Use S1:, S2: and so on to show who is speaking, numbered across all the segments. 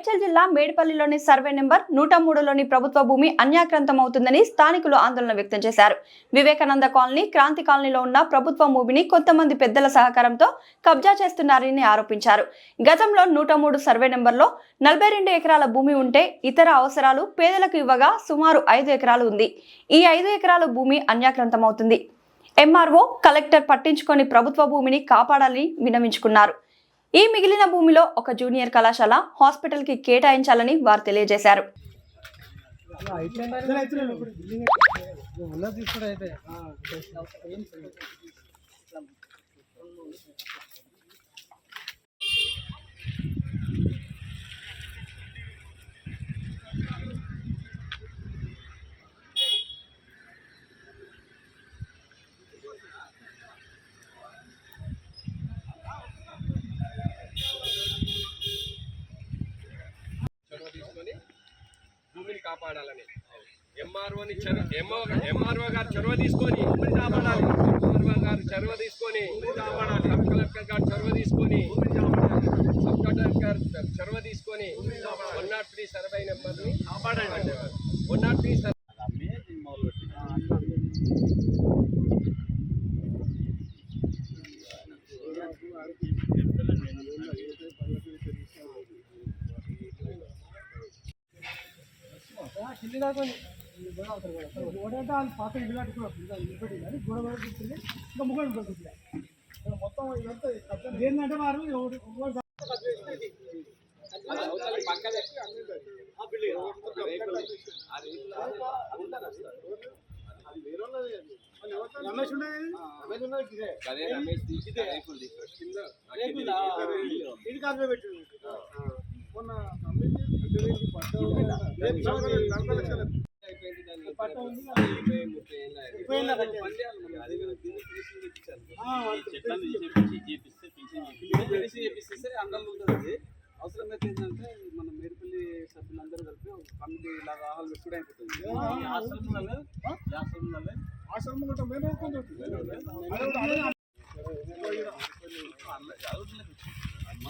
S1: మేడ్చల్ జిల్లా మేడిపల్లిలోని survey number నూట మూడులోని ప్రభుత్వ భూమి అన్యాక్రాంతం అవుతుందని స్థానికులు ఆందోళన వ్యక్తం చేశారు. వివేకానంద కాలనీ క్రాంతి కాలనీలో ఉన్న ప్రభుత్వ భూమిని కొంతమంది పెద్దల సహకారంతో కబ్జా చేస్తున్నారని ఆరోపించారు. గతంలో నూట మూడు సర్వే నెంబర్లో నలభై రెండు ఎకరాల భూమి ఉంటే ఇతర అవసరాలు పేదలకు ఇవ్వగా సుమారు ఐదు ఎకరాలు ఉంది. ఈ ఐదు ఎకరాల భూమి అన్యాక్రాంతం అవుతుంది ఎంఆర్ఓ కలెక్టర్ పట్టించుకొని ప్రభుత్వ భూమిని కాపాడాలని విన్నవించుకున్నారు ఈ మిగిలిన భూమిలో ఒక జూనియర్ కళాశాల హాస్పిటల్కి కేటాయించాలని వారు తెలియజేశారు.
S2: చొరవ కాపాడాలని. ఎంఆర్ఓని చొరవ ఎంఓ ఎంఆర్ఓ గారు చొరవ తీసుకొని కాపాడాలి. ఎంఆర్ఓ గారు చొరవ తీసుకొని కాపాడాలి. సబ్ కలెక్టర్ గారు చొరవ తీసుకొని సబ్ కలెక్టర్ గారు చొరవ తీసుకొని వన్ నాట్ త్రీ సర్వే నెంబర్ని కాపాడండి. వన్ నాట్ త్రీ సర్వే
S3: గోడంటే వాళ్ళు పాత ఇల్లు కట్టుకున్నారు ఇంకా ఇల్లు పెట్టి కానీ గోడ కూడా కూర్చుంది ఇంకా ముగ్గురు కూర్చుంది మొత్తం ఇదంతా ఏంటంటే వారు రమేష్ ఉండేది రమేష్
S2: అదే తీసుకొచ్చి కింద
S3: ఇది కాదు పెట్టి మొన్న రమేష్ అంటే వీరికి పట్ట రేపు సంవత్సరాలు నలభై లక్షలు
S2: అయిపోయింది దాన్ని
S3: పట్ట ఉంది
S2: ఇరవై ముప్పై ఏళ్ళ
S3: ముప్పై ఏళ్ళ కట్టారు.
S2: పని చేయాలి మనం. అది కాదు, దీన్ని ఫినిషింగ్ చేయించాలి.
S3: ఆ, వాళ్ళు
S2: చెట్లను చేపించి చేపిస్తే ఫినిషింగ్ చేపిస్తే అందంగా ఉంటుంది అది అవసరమైతే ఏంటంటే మన మేడిపల్లి సభ్యులందరూ కలిపి ఒక కమిటీ లాగా హాల్ పెట్టుకుంటే అయిపోతుంది ఈ ఆశ్రమంలో ఈ ఆశ్రమంలో
S3: ఆశ్రమం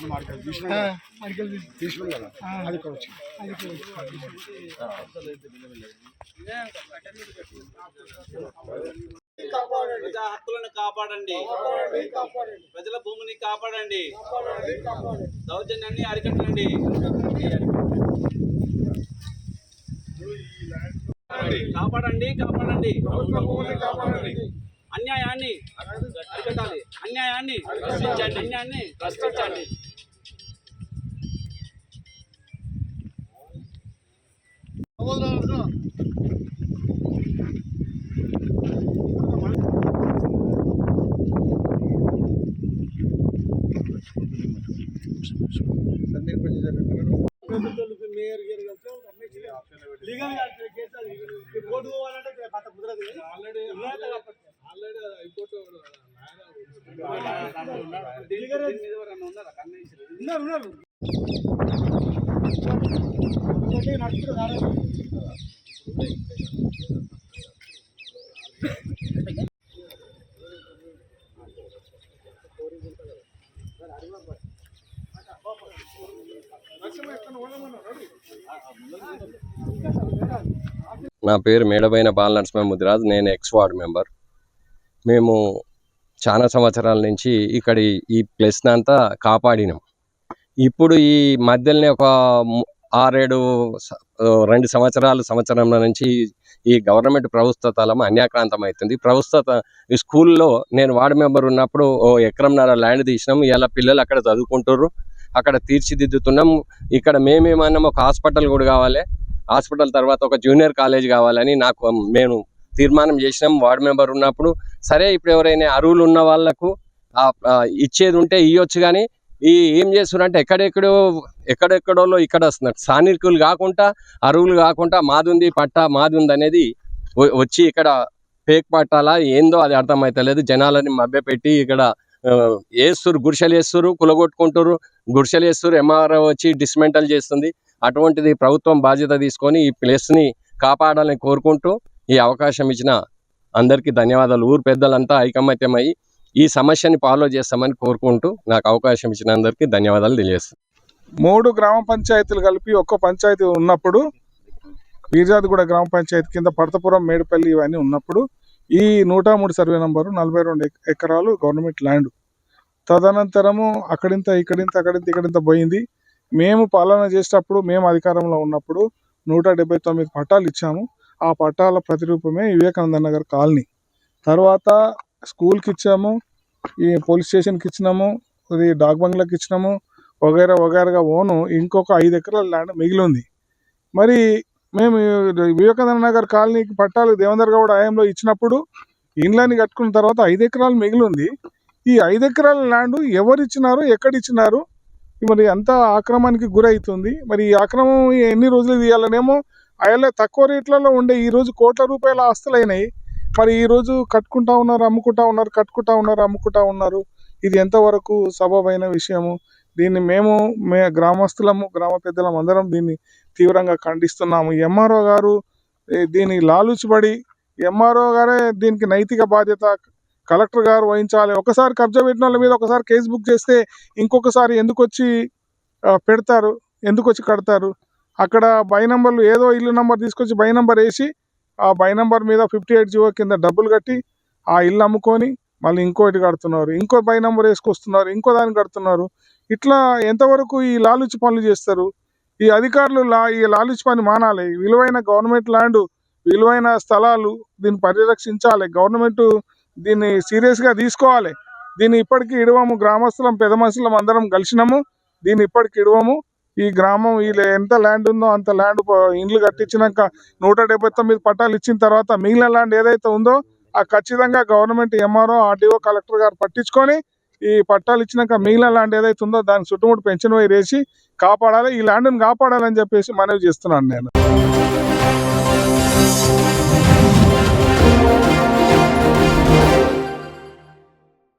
S4: మనం అడిగి తీసినాం
S3: అడిగలు
S4: తీసుకున్నాం కదా. అది ఇక్కడ వచ్చింది.
S3: అది కూడా
S5: ప్రజా హక్కులను కాపాడండి. ప్రజల భూమిని కాపాడండి. దౌర్జన్యాన్ని అరికట్టండి. కాపాడండి కాపాడండి. అన్యాయాన్ని అరికట్టాలి. అన్యాయాన్ని ప్రశ్నించండి అన్యాయాన్ని ప్రశ్నించండి
S3: మేయర్ గారు లీగల్ కోర్టు పోవాలంటే పట్ట కుదరదు ఆల్రెడీ ఆల్రెడీ హైకోర్టు ఉన్నారు ఉన్నారు నడుచుకుంటూ రాలేదు.
S2: నా పేరు మేడబైన బాలనరసింహ ముదిరాజ్. నేను ఎక్స్ వార్డ్ మెంబర్ మేము చాలా సంవత్సరాల నుంచి ఇక్కడ ఈ- ప్లేస్ని అంతా కాపాడినాం. ఇప్పుడు ఈ మధ్యలోనే ఒక ఆరేడు రెండు సంవత్సరాలు సంవత్సరం నుంచి ఈ గవర్నమెంట్ ప్రభుత్వ తలం అన్యాక్రాంతం అవుతుంది ప్రభుత్వ ఈ స్కూల్లో నేను వార్డు మెంబర్ ఉన్నప్పుడు ఓ ఎకరంన్నర ల్యాండ్ తీసినాం. ఇలా పిల్లలు అక్కడ చదువుకుంటారు అక్కడ తీర్చిదిద్దుతున్నాం. ఇక్కడ మేమేమన్నాం ఒక హాస్పిటల్ కూడా కావాలి. హాస్పిటల్ తర్వాత ఒక జూనియర్ కాలేజ్ కావాలని నాకు మేము తీర్మానం చేసినాం వార్డు మెంబర్ ఉన్నప్పుడు. సరే ఇప్పుడు ఎవరైనా అరువులు ఉన్న వాళ్ళకు ఇచ్చేది ఉంటే ఇవ్వచ్చు కానీ ఈ ఏం చేస్తున్నారంటే ఎక్కడెక్కడో ఎక్కడెక్కడోలో ఇక్కడ వస్తున్నారు. స్థానికులు కాకుండా అరువులు కాకుండా మాదుంది పట్ట మాదుంది అనేది వచ్చి ఇక్కడ ఫేక్ పట్టాలా ఏందో అది అర్థమవుతలేదు జనాలని మభ్యపెట్టి ఇక్కడ వేస్తురు గుడిసెలు వేస్తురు కులగొట్టుకుంటారు గుడిసెలు వేస్తురు ఎంఆర్ఓ వచ్చి డిస్మెంటల్ చేస్తుంది. అటువంటిది ప్రభుత్వం బాధ్యత తీసుకొని ఈ ప్లేస్ని కాపాడాలని కోరుకుంటూ ఈ అవకాశం ఇచ్చిన అందరికీ ధన్యవాదాలు. ఊరు పెద్దలంతా ఐకమత్యమై ఈ సమస్యని ఫాలో చేస్తామని కోరుకుంటూ నాకు అవకాశం ఇచ్చిన అందరికీ ధన్యవాదాలు తెలియజేస్తాను.
S4: మూడు గ్రామ పంచాయతీలు కలిపి ఒక్క పంచాయతీ ఉన్నప్పుడు వీర్జాదిగూడ గ్రామ పంచాయతీ కింద పడతపురం మేడిపల్లి ఇవన్నీ ఉన్నప్పుడు ఈ నూట మూడు సర్వే నంబరు నలభై రెండు ఎకరాలు గవర్నమెంట్ ల్యాండ్. తదనంతరము అక్కడింత ఇక్కడింత అక్కడింత ఇక్కడింత పోయింది. మేము పాలన చేసేటప్పుడు మేము అధికారంలో ఉన్నప్పుడు నూట డెబ్బై తొమ్మిది పట్టాలు ఇచ్చాము. ఆ పట్టాల ప్రతిరూపమే వివేకానంద నగర్ కాలనీ. తర్వాత స్కూల్కి ఇచ్చాము ఈ పోలీస్ స్టేషన్కి ఇచ్చినాము ఇది డాక్ బంగ్లాకి ఇచ్చినాము వగైరా వగైరాగా ఓను ఇంకొక ఐదు ఎకరాల ల్యాండ్ మిగిలి ఉంది మరి మేము వివేకానంద నగర్ కాలనీకి పట్టాలు దేవేందర్ గౌడ్ ఆయంలో ఇచ్చినప్పుడు ఇండ్లని కట్టుకున్న తర్వాత ఐదు ఎకరాలు మిగిలి ఉంది ఈ ఐదు ఎకరాల ల్యాండ్ ఎవరు ఇచ్చినారు ఎక్కడ ఇచ్చినారు? మరి అంతా ఆక్రమానికి గురవుతుంది మరి ఈ ఆక్రమం ఎన్ని రోజులు తీయాలనేమో అయ్యలే తక్కువ రేట్లలో ఉండే ఈరోజు కోట్ల రూపాయల ఆస్తులు అయినాయి మరి ఈ రోజు కట్టుకుంటా ఉన్నారు అమ్ముకుంటా ఉన్నారు కట్టుకుంటా ఉన్నారు అమ్ముకుంటా ఉన్నారు. ఇది ఎంతవరకు సబబైన విషయము? దీన్ని మేము మే గ్రామస్తులము గ్రామ పెద్దలం అందరం దీన్ని తీవ్రంగా ఖండిస్తున్నాము. ఎంఆర్ఓ గారు దీన్ని లాలుచిపడి ఎంఆర్ఓ గారే దీనికి నైతిక బాధ్యత కలెక్టర్ గారు వహించాలి. ఒకసారి కబ్జా పెట్టిన వాళ్ళ మీద ఒకసారి కేసు బుక్ చేస్తే ఇంకొకసారి ఎందుకు వచ్చి పెడతారు? ఎందుకు వచ్చి కడతారు? అక్కడ బై నంబర్లు ఏదో ఇల్లు నంబర్ తీసుకొచ్చి బై నంబర్ వేసి ఆ బై నెంబర్ మీద ఫిఫ్టీ ఎయిట్ జీవో కింద డబ్బులు కట్టి ఆ ఇల్లు అమ్ముకొని మళ్ళీ ఇంకోటి కడుతున్నారు. ఇంకో బై నెంబర్ వేసుకొస్తున్నారు. ఇంకో దాన్ని కడుతున్నారు. ఇట్లా ఎంతవరకు ఈ లాలుచి పనులు చేస్తారు? ఈ అధికారులు లా ఈ లాలుచి పని మానాలి. విలువైన గవర్నమెంట్ ల్యాండ్ విలువైన స్థలాలు దీన్ని పరిరక్షించాలి. గవర్నమెంట్ దీన్ని సీరియస్గా తీసుకోవాలి. దీన్ని ఇప్పటికీ ఇడవము గ్రామస్తులం పెద్ద మనుషులం అందరం కలిసినాము. దీన్ని ఇప్పటికి ఇడవము. ఈ గ్రామం వీళ్ళు ఎంత ల్యాండ్ ఉందో అంత ల్యాండ్ ఇండ్లు కట్టించినాక నూట డెబ్బై తొమ్మిది పట్టాలు ఇచ్చిన తర్వాత మిగిలిన ల్యాండ్ ఏదైతే ఉందో ఆ ఖచ్చితంగా గవర్నమెంట్ ఎంఆర్ఓ ఆర్డీఓ కలెక్టర్ గారు పట్టించుకొని ఈ పట్టాలు ఇచ్చినాక మిగిలిన ల్యాండ్ ఏదైతే ఉందో దాని చుట్టుముట్టు పెంచిన వేసి కాపాడాలి. ఈ ల్యాండ్ను కాపాడాలని చెప్పేసి మనవి చేస్తున్నాను నేను.